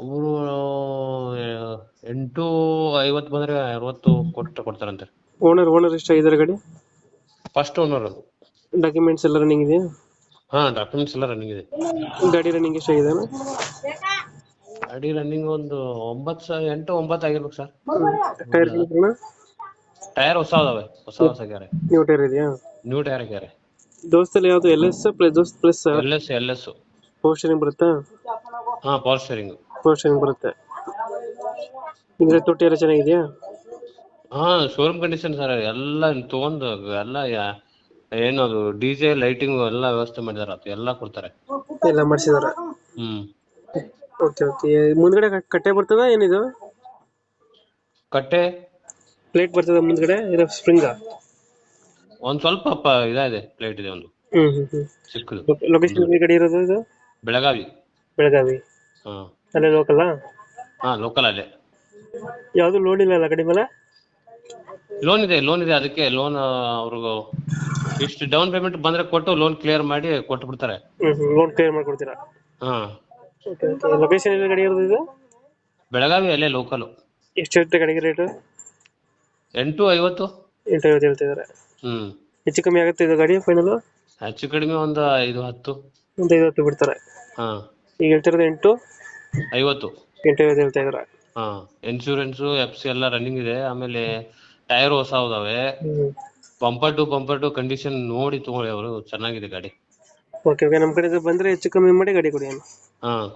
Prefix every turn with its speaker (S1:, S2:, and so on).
S1: ಅವರು ಎಂಟು ಐವತ್ತು ಬಂದ್ರೆ ಅರವತ್ತು ಕೊಟ್ಟು ಕೊಡ್ತಾರಂತೆ.
S2: ಓನರ್ ಓನರ್ ಎಷ್ಟು ಐದರ ಗಾಡಿ?
S1: ಫಸ್ಟ್ ಓನರ್ ಅದು.
S2: ಡಾಕ್ಯುಮೆಂಟ್ಸ್ ಎಲ್ಲ ರನ್ನಿಂಗ್ ಇದೆಯಾ?
S1: ಹಾ ಡಾಕ್ಯುಮೆಂಟ್ಸ್ ಎಲ್ಲ ರನ್ನಿಂಗ್ ಇದೆ.
S2: ಗಾಡಿ ರನ್ನಿಂಗ್ ಎಷ್ಟು ಇದೆ
S1: ಗಾಡಿ ರನ್ನಿಂಗ್ ಒಂದು ಒಂಬತ್ತು ಸಾವಿರ ಎಂಟು ಒಂಬತ್ತು ಆಗಿರ್ಬೇಕು ಸರ್.
S2: ಟೈರ್
S1: ಟೈರ್ ಹೊಸ ಅದಾವೆ ಹೊಸ ಹೊಸ ಗ್ಯಾರೆ.
S2: ನ್ಯೂ ಟೈರ್ ಇದೆಯಾ?
S1: ನ್ಯೂ ಟೈರ್ ಗ್ಯಾರೆ.
S2: ದೋಸ್ತಲ್ಲಿ ಯಾವುದು L S plus Dost plus
S1: L S L S
S2: power steering ಬರುತ್ತಾ?
S1: ಹಾ ಪವರ್
S2: ಪವರ್ ಬರುತ್ತೆ. ಹಿಂದ್ರೆ ತೊಟ್ಟಿ ಎಲ್ಲ ಚೆನ್ನಾಗಿದೆಯಾ?
S1: ಹಾ ಶೋರೂಮ್ ಕಂಡೀಷನ್ ಸರ್ ಎಲ್ಲ ತಗೊಂಡು ಎಲ್ಲ ಯಾ- ಡಿ ಜೆ ಲೈಟಿಂಗ್ ಎಲ್ಲ ವ್ಯವಸ್ಥೆ ಮಾಡಿದಾರೆ ಅದು ಎಲ್ಲ ಕೊಡ್ತಾರೆ.
S2: ಎಲ್ಲ ಮಾಡ್ಸಿದಾರ.
S1: ಹ್ಮ್.
S2: Okay okay. ಮುಂದ್ಗಡೆ ಕಟ್- ಕಟ್ಟೆ ಬರ್ತದ ಏನಿದು?
S1: ಕಟ್ಟೆ?
S2: ಪ್ಲೇಟ್ ಬರ್ತದ ಮುಂದ್ಗಡೆ ಇದು ಸ್ಪ್ರಿಂಗ
S1: ಒಂದ್ ಸ್ವಲ್ಪ ಪ ಇದಾಗಿದೆ ಪ್ಲೇಟ್ ಇದೆ ಒಂದು.
S2: ಹ್ಮ್ ಹ್ಮ್ ಹ್ಮ್.
S1: ಚಿಕ್ಕದು
S2: ಲೊಕೇಶನ್ ಕಡೆ ಇರೋದು ಇದು?
S1: ಬೆಳಗಾವಿ.
S2: ಬೆಳಗಾವಿ.
S1: ಹಾ.
S2: ಅಲ್ಲೇ ಲೋಕಲ್
S1: ಹಾ ಲೋಕಲ್ ಅಲ್ಲೇ.
S2: ಯಾವುದು ಲೋನ್ ಇಲ್ಲ ಅಲ್ಲ ಗಾಡಿ ಮೇಲೆ?
S1: ಲೋನ್ ಇದೆ ಲೋನ್ ಇದೆ. ಅದಕ್ಕೆ ಲೋನ್ ಅವ್ರಿಗೂ ಇಷ್ಟು ಡೌನ್ ಪೇಮೆಂಟ್ ಬಂದ್ರೆ ಕೊಟ್ಟು ಲೋನ್ ಕ್ಲಿಯರ್ ಮಾಡಿ ಕೊಟ್ಟು ಬಿಡ್ತಾರೆ
S2: ಲೋನ್ ಕ್ಲಿಯರ್ ಮಾಡ್ಕೊಡ್ತೀರಾ?
S1: ಹಾ.
S2: ಓಕೆ ಓಕೆ ಲೊಕೇಶನ್ ಎಲ್ಲ ಗಾಡಿ ಇರೋದು ಇದು?
S1: ಬೆಳಗಾವಿ ಅಲ್ಲೇ ಲೋಕಲ್
S2: ಎಷ್ಟು ಇರುತ್ತೆ ಗಾಡಿಗೆ ರೇಟು
S1: ಎಂಟು ಐವತ್ತು.
S2: ಎಂಟು ಐವತ್ತು ಹೇಳ್ತಿದ್ದಾರೆ
S1: ಹ್ಮ್.
S2: ಹೆಚ್ಚು ಕಮ್ಮಿ ಆಗುತ್ತೆ ಇದು ಗಾಡಿ ಫೈನಲ್
S1: ಹೆಚ್ಚು ಕಡಿಮೆ ಒಂದು ಐದು ಹತ್ತು.
S2: ಒಂದು ಐವತ್ತು ಬಿಡ್ತಾರೆ.
S1: ಹಾ.
S2: ಈಗ ಹೇಳ್ತಿರೋದು ಎಂಟು.
S1: ಐವತ್ತು.
S2: ಇಂಟರ್ವ್ಯೂ ಹೇಳ್ತಾ ಇದ್ರ?
S1: ಹಾ ಇನ್ಶೂರೆನ್ಸ್ ಎಫ್ ಸಿ ಎಲ್ಲ ರನ್ನಿಂಗ್ ಇದೆ. ಆಮೇಲೆ ಟೈರ್ ಹೊಸ ಅದಾವೆ
S2: ಹ್ಮ್.
S1: Bumper to bumper to condition ನೋಡಿ ತಗೊಳ್ಳಿ ಅವರು. ಚೆನ್ನಾಗಿದೆ ಗಾಡಿ.
S2: ಓಕೆ ಓಕೆ ನಮ್ಮ ಕಡೆ ಬಂದ್ರೆ ಹೆಚ್ಚು ಕಮ್ಮಿ ಮಾಡಿ ಗಾಡಿ ಕೊಡಿ ಅಣ್ಣ.
S1: ಹಾ.